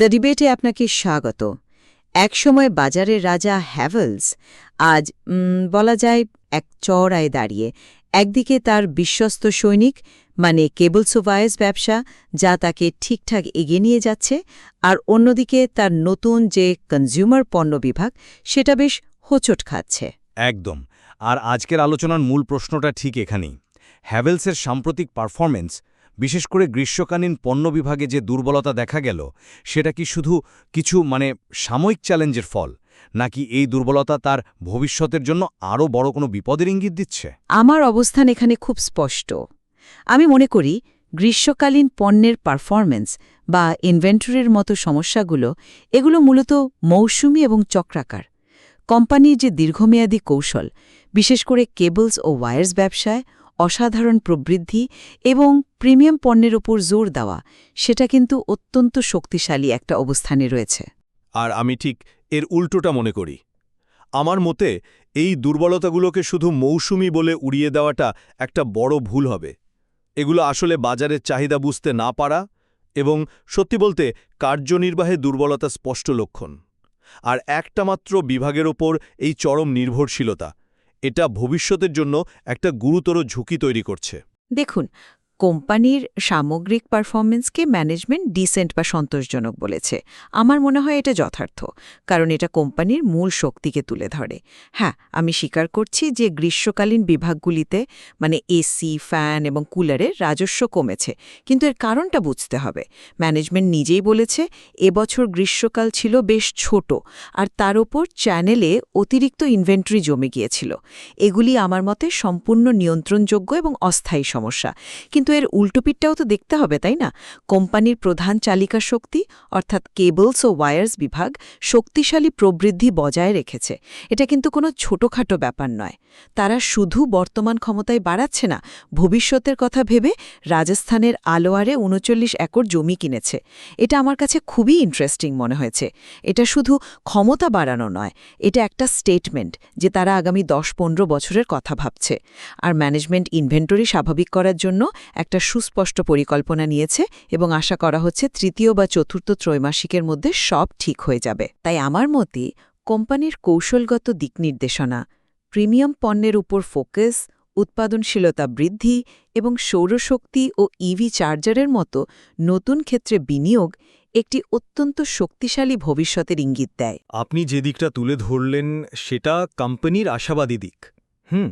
The ডিবেটে আপনাকে স্বাগত। একসময় বাজারের রাজা হ্যাভেলস আজ বলা যায় এক চড়ায় দাঁড়িয়ে, একদিকে তার বিশ্বস্ত সৈনিক মানে কেবলস ওভায়েস ব্যবসা, যা তাকে ঠিকঠাক এগিয়ে নিয়ে যাচ্ছে, আর অন্যদিকে তার নতুন যে কনজিউমার পণ্য বিভাগ, সেটা বেশ হোঁচট খাচ্ছে। একদম। আর আজকের আলোচনার মূল প্রশ্নটা ঠিক এখানেই। হ্যাভেলসের সাম্প্রতিক পারফরম্যান্স বিশেষ করে গ্রীষ্মকালীন পণ্য বিভাগে যে দুর্বলতা দেখা গেল, সেটা কি শুধু কিছু মানে সাময়িক চ্যালেঞ্জের ফল, নাকি এই দুর্বলতা তার ভবিষ্যতের জন্য আরও বড় কোনো বিপদের ইঙ্গিত দিচ্ছে? আমার অবস্থান এখানে খুব স্পষ্ট। আমি মনে করি, গ্রীষ্মকালীন পণ্যের পারফরম্যান্স বা ইনভেন্টরির মতো সমস্যাগুলো, এগুলো মূলত মৌসুমি এবং চক্রাকার। কোম্পানির যে দীর্ঘমেয়াদী কৌশল, বিশেষ করে কেবলস ও ওয়্যার্স ব্যবসায় অসাধারণ প্রবৃদ্ধি এবং প্রিমিয়াম পণ্যের ওপর জোর দেওয়া, সেটা কিন্তু অত্যন্ত শক্তিশালী একটা অবস্থানে রয়েছে। আর আমি ঠিক এর উল্টোটা মনে করি। আমার মতে, এই দুর্বলতাগুলোকে শুধু মৌসুমি বলে উড়িয়ে দেওয়াটা একটা বড় ভুল হবে। এগুলো আসলে বাজারের চাহিদা বুঝতে না পারা এবং সত্যি বলতে কার্যনির্বাহে দুর্বলতা স্পষ্ট লক্ষণ। আর একটা মাত্র বিভাগের ওপর এই চরম নির্ভরশীলতা এটা ভবিষ্যতের জন্য একটা গুরুতর ঝুঁকি তৈরি করছে। দেখুন কোম্পানির সামগ্রিক পারফরমেন্সকে ম্যানেজমেন্ট ডিসেন্ট বা সন্তোষজনক বলেছে। আমার মনে হয় এটা যথার্থ, কারণ এটা কোম্পানির মূল শক্তিকে তুলে ধরে। হ্যাঁ আমি স্বীকার করছি যে গ্রীষ্মকালীন বিভাগগুলিতে মানে এসি, ফ্যান এবং কুলারের রাজস্ব কমেছে, কিন্তু এর কারণটা বুঝতে হবে। ম্যানেজমেন্ট নিজেই বলেছে, এবছর গ্রীষ্মকাল ছিল বেশ ছোট, আর তার ওপর চ্যানেলে অতিরিক্ত ইনভেন্টরি জমে গিয়েছিল। এগুলি আমার মতে সম্পূর্ণ নিয়ন্ত্রণযোগ্য এবং অস্থায়ী সমস্যা, কিন্তু এর উল্টোপিটটাও তো দেখতে হবে, তাই না? কোম্পানির প্রধান চালিকা শক্তি, অর্থাৎ কেবলস ও ওয়্যার্স বিভাগ, শক্তিশালী প্রবৃদ্ধি বজায় রেখেছে। এটা কিন্তু কোনো ছোটোখাটো ব্যাপার নয়। তারা শুধু বর্তমান ক্ষমতায় বাড়াচ্ছে না, ভবিষ্যতের কথা ভেবে রাজস্থানের আলোয়ারে উনচল্লিশ একর জমি কিনেছে। এটা আমার কাছে খুবই ইন্টারেস্টিং মনে হয়েছে। এটা শুধু ক্ষমতা বাড়ানো নয়, এটা একটা স্টেটমেন্ট যে তারা আগামী দশ পনেরো বছরের কথা ভাবছে। আর ম্যানেজমেন্ট ইনভেন্টরি স্বাভাবিক করার জন্য একটা সুস্পষ্ট পরিকল্পনা নিয়েছে এবং আশা করা হচ্ছে তৃতীয় বা চতুর্থ ত্রৈমাসিকের মধ্যে সব ঠিক হয়ে যাবে। তাই আমার মতে, কোম্পানির কৌশলগত দিকনির্দেশনা প্রিমিয়াম পণ্যের উপর ফোকাস, উৎপাদনশীলতা বৃদ্ধি এবং সৌরশক্তি ও ইভি চার্জারের মতো নতুন ক্ষেত্রে বিনিয়োগ একটি অত্যন্ত শক্তিশালী ভবিষ্যতের ইঙ্গিত দেয়। আপনি যে দিকটা তুলে ধরলেন, সেটা কোম্পানির আশাবাদী দিক। হুম,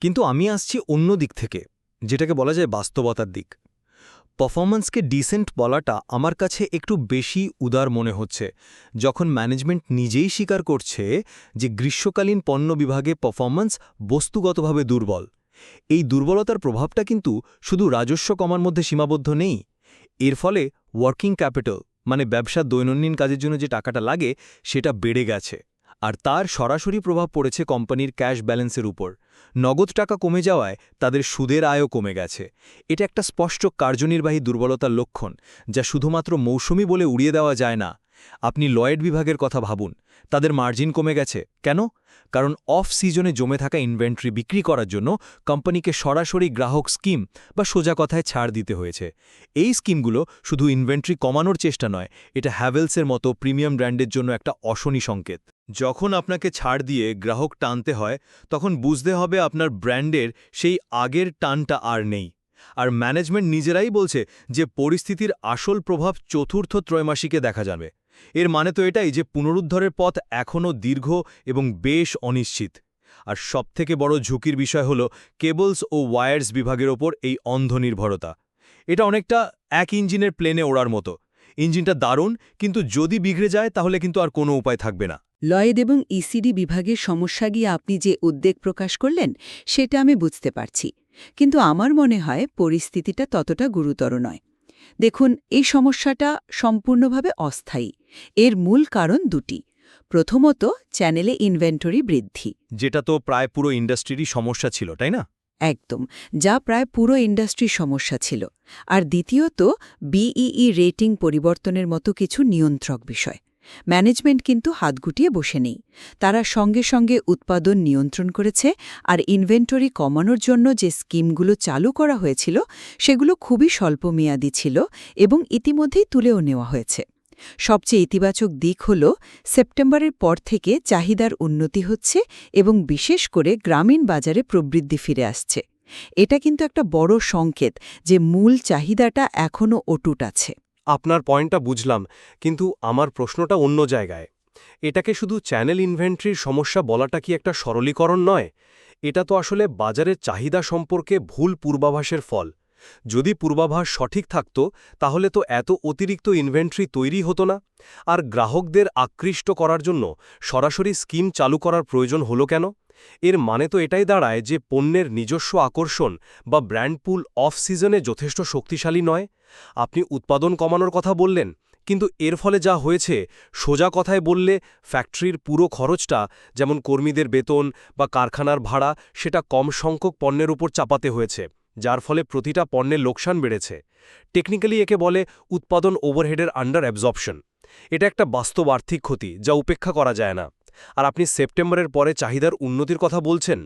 কিন্তু আমি আসছি অন্য দিক থেকে। যেটাকে বলা যায় বাস্তবতার দিক। পারফরম্যান্সকে ডিসেন্ট বলাটা আমার কাছে একটু বেশি উদার মনে হচ্ছে। যখন ম্যানেজমেন্ট নিজেই স্বীকার করছে যে গ্রীষ্মকালীন পণ্য বিভাগে পারফরম্যান্স বস্তুগতভাবে দুর্বল। এই দুর্বলতার প্রভাবটা কিন্তু শুধু রাজস্ব কমার মধ্যে সীমাবদ্ধ নেই। এর ফলে ওয়ার্কিং ক্যাপিটাল মানে ব্যবসার দৈনন্দিন কাজের জন্য যে টাকাটা লাগে, সেটা বেড়ে গেছে। আর তার সরাসরি প্রভাব পড়েছে কোম্পানির ক্যাশ ব্যালেন্সের উপর। নগদ টাকা কমে যাওয়ায় তাদের সুদের আয়ও কমে গেছে। এটা একটা স্পষ্ট কার্যনির্বাহী দুর্বলতার লক্ষণ, যা শুধুমাত্র মৌসুমি বলে উড়িয়ে দেওয়া যায় না। আপনি লয়েড বিভাগের কথা ভাবুন, তাদের মার্জিন কমে গেছে। কেন? কারণ অফ সিজনে জমে থাকা ইনভেন্টরি বিক্রি করার জন্য কোম্পানিকে সরাসরি গ্রাহক স্কিম বা সোজা কথায় ছাড় দিতে হয়েছে। এই স্কিমগুলো শুধু ইনভেন্টরি কমানোর চেষ্টা নয়, এটা হ্যাভেলসের মতো প্রিমিয়াম ব্র্যান্ডের জন্য একটা অশনি সংকেত। যখন আপনাকে ছাড় দিয়ে গ্রাহক টানতে হয়, তখন বুঝতে হবে আপনার ব্র্যান্ডের সেই আগের টানটা আর নেই। আর ম্যানেজমেন্ট নিজেরাই বলছে যে পরিস্থিতির আসল প্রভাব চতুর্থ ত্রৈমাসিকে দেখা যাবে। এর মানে তো এটাই যে পুনরুদ্ধারের পথ এখনও দীর্ঘ এবং বেশ অনিশ্চিত। আর সবথেকে বড় ঝুঁকির বিষয় হল কেবলস ও ওয়্যার্স বিভাগের ওপর এই অন্ধ নির্ভরতা এটা অনেকটা এক ইঞ্জিনের প্লেনে ওড়ার মতো। ইঞ্জিনটা দারুণ, কিন্তু যদি বিগড়ে যায়, তাহলে কিন্তু আর কোনো উপায় থাকবে না। লয়েড এবং ইসিডি বিভাগের সমস্যা গিয়ে আপনি যে উদ্বেগ প্রকাশ করলেন সেটা আমি বুঝতে পারছি। কিন্তু আমার মনে হয় পরিস্থিতিটা ততটা গুরুতর নয়। দেখুন এই সমস্যাটা সম্পূর্ণভাবে অস্থায়ী। এর মূল কারণ দুটি। প্রথমত চ্যানেলে ইনভেন্টরি বৃদ্ধি। যেটা তো প্রায় পুরো ইন্ডাস্ট্রিরই সমস্যা ছিল তাই না? একদম যা প্রায় পুরো ইন্ডাস্ট্রির সমস্যা ছিল। আর দ্বিতীয়ত বিইই রেটিং পরিবর্তনের মতো কিছু নিয়ন্ত্রক বিষয়। ম্যানেজমেন্ট কিন্তু হাত গুটিয়ে বসে নেই। তারা সঙ্গে সঙ্গে উৎপাদন নিয়ন্ত্রণ করেছে আর ইনভেন্টরি কমানোর জন্য যে স্কিমগুলো চালু করা হয়েছিল, সেগুলো খুবই স্বল্পমেয়াদী ছিল এবং ইতিমধ্যেই তুলেও নেওয়া হয়েছে। সবচেয়ে ইতিবাচক দিক হল, সেপ্টেম্বরের পর থেকে চাহিদার উন্নতি হচ্ছে এবং বিশেষ করে গ্রামীণ বাজারে প্রবৃদ্ধি ফিরে আসছে। এটা কিন্তু একটা বড় সংকেত যে মূল চাহিদাটা এখনও অটুট আছে। আপনার পয়েন্টটা বুঝলাম, কিন্তু আমার প্রশ্নটা অন্য জায়গায়। এটাকে শুধু চ্যানেল ইনভেন্টরির সমস্যা বলাটা কি একটা সরলীকরণ নয়? এটা তো আসলে বাজারের চাহিদা সম্পর্কে ভুল পূর্বাভাসের ফল। যদি পূর্বাভাস সঠিক থাকত, তাহলে তো এত অতিরিক্ত ইনভেন্টরি তৈরি হতো না। আর গ্রাহকদের আকৃষ্ট করার জন্য সরাসরি স্কিম চালু করার প্রয়োজন হলো কেন? এর মানে তো এটাই দাঁড়ায় যে পণ্যের নিজস্ব আকর্ষণ বা ব্র্যান্ড পুল অফ সিজনে যথেষ্ট শক্তিশালী নয়। আপনি উৎপাদন কমানোর কথা বললেন, কিন্তু এর ফলে যা হয়েছে, সোজা কথায় বললে ফ্যাক্টরির পুরো খরচটা, যেমন কর্মীদের বেতন বা কারখানার ভাড়া, সেটা কম সংখ্যক পণ্যের উপর চাপাতে হয়েছে, যার ফলে প্রতিটা পণ্যের লোকসান বেড়েছে। টেকনিক্যালি একে বলে উৎপাদন ওভারহেডের আন্ডার অ্যাবজর্পশন। এটা একটা বাস্তব আর্থিক ক্ষতি, যা উপেক্ষা করা যায় না। আর আপনি সেপ্টেম্বরের পরে চাহিদার উন্নতির কথা বলছেন,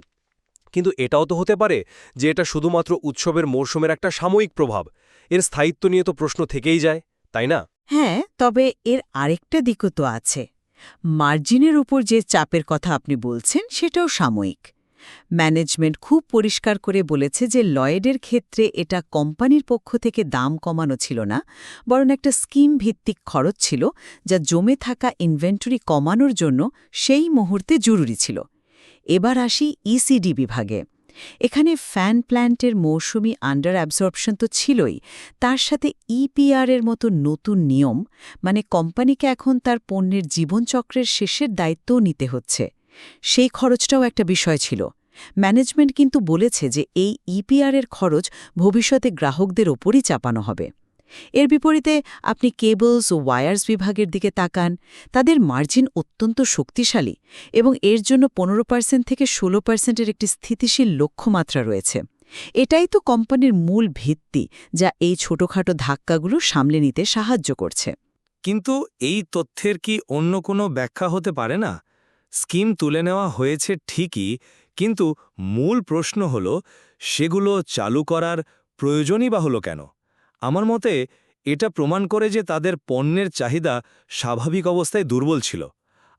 কিন্তু এটাও তো হতে পারে যে এটা শুধুমাত্র উৎসবের মরশুমের একটা সাময়িক প্রভাব এর স্থায়িত্ব নিয়ে তো প্রশ্ন থেকেই যায়, তাই না? হ্যাঁ তবে এর আরেকটা দিকও তো আছে। মার্জিনের উপর যে চাপের কথা আপনি বলছেন, সেটাও সাময়িক। ম্যানেজমেন্ট খুব পরিষ্কার করে বলেছে যে লয়েডের ক্ষেত্রে এটা কোম্পানির পক্ষ থেকে দাম কমানো ছিল না, বরং একটা স্কিম ভিত্তিক খরচ ছিল, যা জমে থাকা ইনভেন্টরি কমানোর জন্য সেই মুহূর্তে জরুরি ছিল। এবার আসি ইসিডি বিভাগে। এখানে ফ্যান প্ল্যান্টের মৌসুমি আন্ডার অ্যাবজর্পশন তো ছিলই। তার সাথে ইপিআর এর মতো নতুন নিয়ম মানে কোম্পানিকে এখন তার পণ্যের জীবনচক্রের শেষের দায়িত্বও নিতে হচ্ছে। সেই খরচটাও একটা বিষয় ছিল। ম্যানেজমেন্ট কিন্তু বলেছে যে এই ইপিআর এর খরচ ভবিষ্যতে গ্রাহকদের ওপরই চাপানো হবে। এর বিপরীতে আপনি কেবলস ও ওয়্যার্স বিভাগের দিকে তাকান, তাদের মার্জিন অত্যন্ত শক্তিশালী এবং এর জন্য পনেরো পার্সেন্ট থেকে ষোলো পার্সেন্টের একটি স্থিতিশীল লক্ষ্যমাত্রা রয়েছে। এটাই তো কোম্পানির মূল ভিত্তি, যা এই ছোটখাটো ধাক্কাগুলো সামলে নিতে সাহায্য করছে। কিন্তু এই তথ্যের কি অন্য কোনো ব্যাখ্যা হতে পারে না? স্কিম তুলে নেওয়া হয়েছে ঠিকই, কিন্তু মূল প্রশ্ন হল, সেগুলো চালু করার প্রয়োজনই বা হলো কেন? আমার মতে, এটা প্রমাণ করে যে তাদের পণ্যের চাহিদা স্বাভাবিক অবস্থায় দুর্বল ছিল।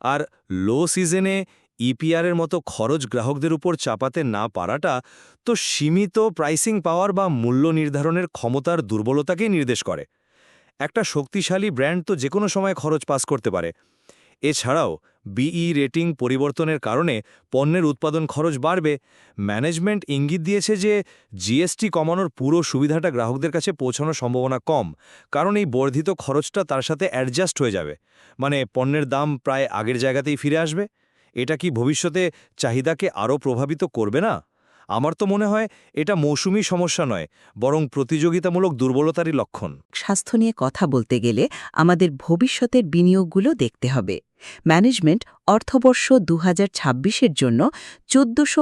আর লো সিজনে ইপিআরের মতো খরচ গ্রাহকদের উপর চাপাতে না পারাটা তো সীমিত প্রাইসিং পাওয়ার বা মূল্য নির্ধারণের ক্ষমতার দুর্বলতাকেই নির্দেশ করে। একটা শক্তিশালী ব্র্যান্ড তো যে কোনো সময় খরচ পাস করতে পারে। এছাড়াও বিই রেটিং পরিবর্তনের কারণে পণ্যের উৎপাদন খরচ বাড়বে। ম্যানেজমেন্ট ইঙ্গিত দিয়েছে যে জিএসটি কমানোর পুরো সুবিধাটা গ্রাহকদের কাছে পৌঁছানোর সম্ভাবনা কম, কারণ এই বর্ধিত খরচটা তার সাথে অ্যাডজাস্ট হয়ে যাবে। মানে পণ্যের দাম প্রায় আগের জায়গাতেই ফিরে আসবে। এটা কি ভবিষ্যতে চাহিদাকে আরও প্রভাবিত করবে না? আমার তো মনে হয় এটা মৌসুমি সমস্যা নয়, বরং প্রতিযোগিতামূলক দুর্বলতারই লক্ষণ। স্বাস্থ্য নিয়ে কথা বলতে গেলে আমাদের ভবিষ্যতের বিনিয়োগগুলো দেখতে হবে। ম্যানেজমেন্ট অর্থবর্ষ দু হাজার জন্য চোদ্দশো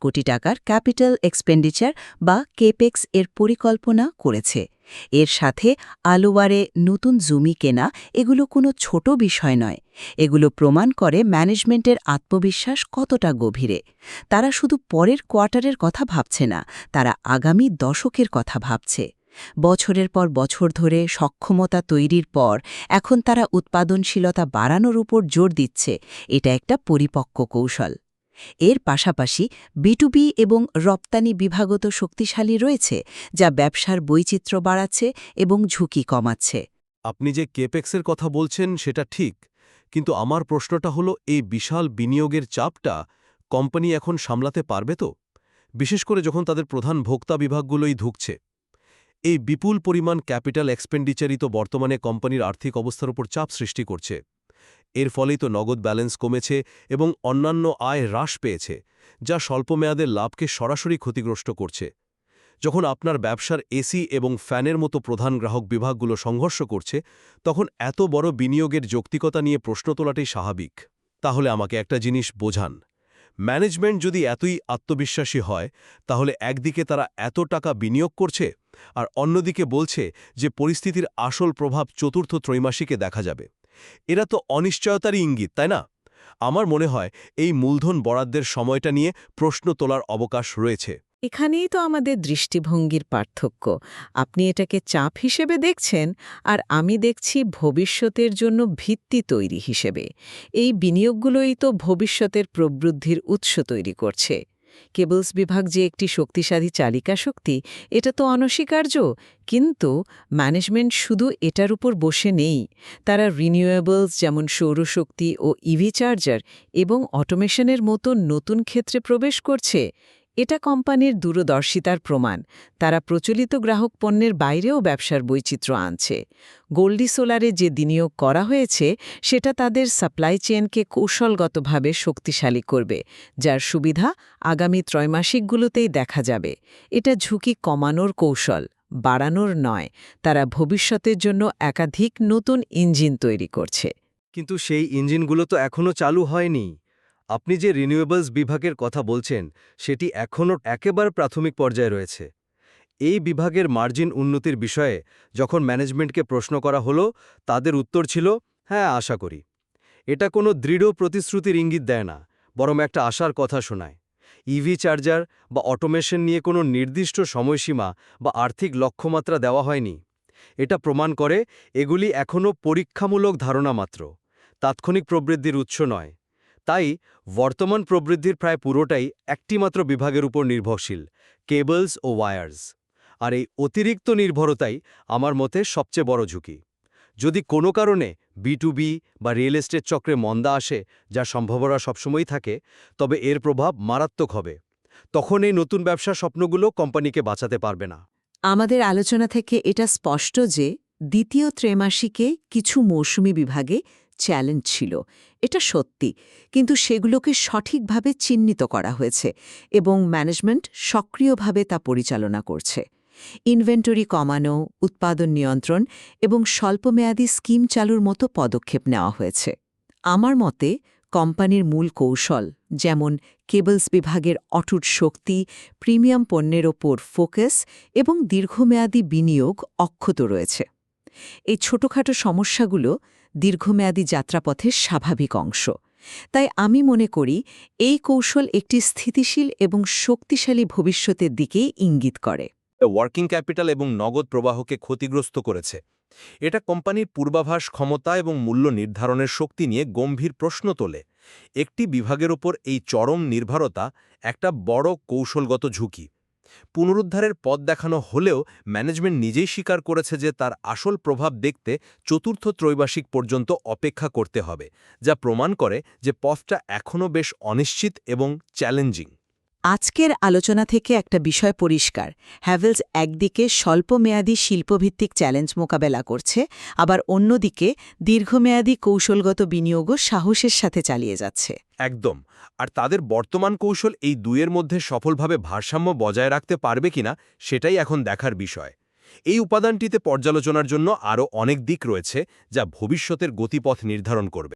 কোটি টাকার ক্যাপিটাল এক্সপেন্ডিচার বা কেপেক্স এর পরিকল্পনা করেছে। এর সাথে আলোয়ারে নতুন জমি কেনা এগুলো কোনো ছোট বিষয় নয়। এগুলো প্রমাণ করে ম্যানেজমেন্টের আত্মবিশ্বাস কতটা গভীরে। তারা শুধু পরের কোয়ার্টারের কথা ভাবছে না, তারা আগামী দশকের কথা ভাবছে। বছরের পর বছর ধরে সক্ষমতা তৈরির পর এখন তারা উৎপাদনশীলতা বাড়ানোর উপর জোর দিচ্ছে। এটা একটা পরিপক্ক কৌশল। এর পাশাপাশি বিটুবি এবং রপ্তানি বিভাগত শক্তিশালী রয়েছে, যা ব্যবসার বৈচিত্র্য বাড়াচ্ছে এবং ঝুঁকি কমাচ্ছে। আপনি যে কেপেক্সের কথা বলছেন, সেটা ঠিক, কিন্তু আমার প্রশ্নটা হলো, এই বিশাল বিনিয়োগের চাপটা কোম্পানি এখন সামলাতে পারবে তো? বিশেষ করে যখন তাদের প্রধান ভোক্তা বিভাগগুলোই ধুকছে। এই বিপুল পরিমাণ ক্যাপিটাল এক্সপেন্ডিচারই তো বর্তমানে কোম্পানির আর্থিক অবস্থার উপর চাপ সৃষ্টি করছে। এর ফলেই তো নগদ ব্যালেন্স কমেছে এবং অন্যান্য আয় হ্রাস পেয়েছে, যা স্বল্পমেয়াদের লাভকে সরাসরি ক্ষতিগ্রস্ত করছে। যখন আপনার ব্যবসার এসি এবং ফ্যানের মতো প্রধান গ্রাহক বিভাগগুলো সংঘর্ষ করছে, তখন এত বড় বিনিয়োগের যৌক্তিকতা নিয়ে প্রশ্ন তোলাটাই স্বাভাবিক। তাহলে আমাকে একটা জিনিস বোঝান। ম্যানেজমেন্ট যদি এতই আত্মবিশ্বাসী হয়, তাহলে একদিকে তারা এত টাকা বিনিয়োগ করছে আর অন্যদিকে বলছে যে পরিস্থিতির আসল প্রভাব চতুর্থ ত্রৈমাসিকে দেখা যাবে। এরা তো অনিশ্চয়তারই ইঙ্গিত, তাই না? আমার মনে হয় এই মূলধন বরাদ্দের সময়টা নিয়ে প্রশ্ন তোলার অবকাশ রয়েছে। এখানেই তো আমাদের দৃষ্টিভঙ্গির পার্থক্য। আপনি এটাকে চাপ হিসেবে দেখছেন আর আমি দেখছি ভবিষ্যতের জন্য ভিত্তি তৈরি হিসেবে। এই বিনিয়োগগুলোই তো ভবিষ্যতের প্রবৃদ্ধির উৎস তৈরি করছে। কেবলস বিভাগ যে একটি শক্তিশালী চালিকা শক্তি, এটা তো অনস্বীকার্য। কিন্তু ম্যানেজমেন্ট শুধু এটার উপর বসে নেই। তারা রিনিউয়েবলস যেমন সৌরশক্তি ও ইভি চার্জার এবং অটোমেশনের মতো নতুন ক্ষেত্রে প্রবেশ করছে। এটা কোম্পানির দূরদর্শিতার প্রমাণ। তারা প্রচলিত গ্রাহক পণ্যের বাইরেও ব্যবসার বৈচিত্র্য আনছে। গোল্ডি সোলারে যে বিনিয়োগ করা হয়েছে, সেটা তাদের সাপ্লাই চেনকে কৌশলগতভাবে শক্তিশালী করবে, যার সুবিধা আগামী ত্রৈমাসিকগুলোতেই দেখা যাবে। এটা ঝুঁকি কমানোর কৌশল, বাড়ানোর নয়, তারা ভবিষ্যতের জন্য একাধিক নতুন ইঞ্জিন তৈরি করছে। কিন্তু সেই ইঞ্জিনগুলো তো এখনও চালু হয়নি। আপনি যে রিনিউয়েবলস বিভাগের কথা বলছেন, সেটি এখনও একেবারে প্রাথমিক পর্যায়ে রয়েছে। এই বিভাগের মার্জিন উন্নতির বিষয়ে যখন ম্যানেজমেন্টকে প্রশ্ন করা হলো, তাদের উত্তর ছিল হ্যাঁ আশা করি। এটা কোনো দৃঢ় প্রতিশ্রুতির ইঙ্গিত দেয় না, বরং একটা আশার কথা শোনায়। ইভি চার্জার বা অটোমেশন নিয়ে কোনো নির্দিষ্ট সময়সীমা বা আর্থিক লক্ষ্যমাত্রা দেওয়া হয়নি। এটা প্রমাণ করে, এগুলি এখনও পরীক্ষামূলক ধারণা মাত্র। তাৎক্ষণিক প্রবৃদ্ধির উৎস নয়। তাই বর্তমান প্রবৃদ্ধির প্রায় পুরোটাই একটিমাত্র বিভাগের উপর নির্ভরশীল, কেবলস ও ওয়্যার্স। আর এই অতিরিক্ত নির্ভরতাই আমার মতে সবচেয়ে বড় ঝুঁকি। যদি কোনো কারণে B two B real estate চক্রে মন্দা আসে, যা সম্ভাবনা সবসময়ই থাকে, তবে এর প্রভাব মারাত্মক হবে, তখন এই নতুন ব্যবসার স্বপ্নগুলো কোম্পানিকে বাঁচাতে পারবে না। আমাদের আলোচনা থেকে এটা স্পষ্ট যে, দ্বিতীয় ত্রৈমাসিকে কিছু মৌসুমি বিভাগে চ্যালেঞ্জ ছিল। এটা সত্যি, কিন্তু সেগুলোকে সঠিকভাবে চিহ্নিত করা হয়েছে এবং ম্যানেজমেন্ট সক্রিয়ভাবে তা পরিচালনা করছে। ইনভেন্টরি কমানো, উৎপাদন নিয়ন্ত্রণ এবং স্বল্পমেয়াদী স্কিম চালুর মতো পদক্ষেপ নেওয়া হয়েছে। আমার মতে, কোম্পানির মূল কৌশল যেমন কেবলস বিভাগের অটুট শক্তি, প্রিমিয়াম পণ্যের ওপর ফোকাস এবং দীর্ঘমেয়াদী বিনিয়োগ অক্ষত রয়েছে। এই ছোটখাটো সমস্যাগুলো দীর্ঘমেয়াদী যাত্রাপথের স্বাভাবিক অংশ। তাই আমি মনে করি, এই কৌশল একটি স্থিতিশীল এবং শক্তিশালী ভবিষ্যতের দিকেই ইঙ্গিত করে। ওয়ার্কিং ক্যাপিটাল এবং নগদ প্রবাহকে ক্ষতিগ্রস্ত করেছে। এটা কোম্পানির পূর্বাভাস, ক্ষমতা এবং মূল্য নির্ধারণের শক্তি নিয়ে গম্ভীর প্রশ্ন তোলে। একটি বিভাগের ওপর এই চরম নির্ভরতা একটা বড় কৌশলগত ঝুঁকি। পুনরুদ্ধারের পথ দেখানো হলেও ম্যানেজমেন্ট নিজেই স্বীকার করেছে যে তার আসল প্রভাব দেখতে চতুর্থ ত্রৈবাসিক পর্যন্ত অপেক্ষা করতে হবে, যা প্রমাণ করে যে পথটা এখনও বেশ অনিশ্চিত এবং চ্যালেঞ্জিং। আজকের আলোচনা থেকে একটা বিষয় পরিষ্কার। হ্যাভেলস একদিকে স্বল্পমেয়াদী শিল্পভিত্তিক চ্যালেঞ্জ মোকাবেলা করছে, আবার অন্যদিকে দীর্ঘমেয়াদী কৌশলগত বিনিয়োগও সাহসের সাথে চালিয়ে যাচ্ছে। একদম। আর তাদের বর্তমান কৌশল এই দুয়ের মধ্যে সফলভাবে ভারসাম্য বজায় রাখতে পারবে কিনা, সেটাই এখন দেখার বিষয়। এই উপাদানটিতে পর্যালোচনার জন্য আরও অনেক দিক রয়েছে, যা ভবিষ্যতের গতিপথ নির্ধারণ করবে।